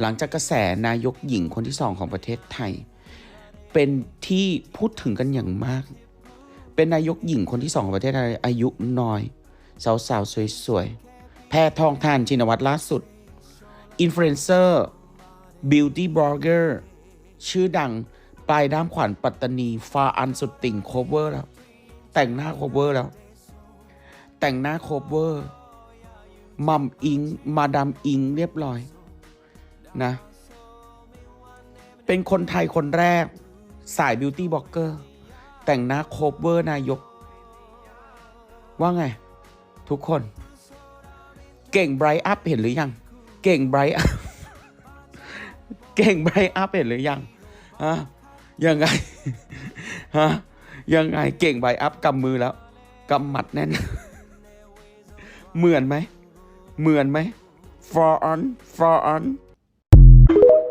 หลังจากกระแสนายกหญิงคนที่สองของประเทศไทย เป็นที่พูดถึงกันอย่างมาก เป็นนายกหญิงคนที่สองของประเทศไทยอายุน้อย สาวๆสวยๆ แพทองทานชินวัตรล่าสุด อินฟลูเอนเซอร์ บิวตี้บล็อกเกอร์ ชื่อดังปลายด้ามขวัญปัตตานี ฟาอันสุดติ่งโคเวอร์แล้ว แต่งหน้าโคเวอร์แล้ว แต่งหน้าโคเวอร์มัมอิง มาดามอิงเรียบร้อย นะ เป็นคนไทยคนแรก สายบิวตี้บล็อกเกอร์ แต่งหน้าโคเวอร์นายก ว่าไง ทุกคน เก่งไบรท์อัพเห็นหรือยัง เก่งไบรท์อัพเก่งไบรท์อัพเห็นหรือยังฮะยังไงฮะยังไงเก่งไบรท์อัพกำมือแล้วกำหมัดแน่น เหมือนไหมเหมือนไหม for on for on Thank you.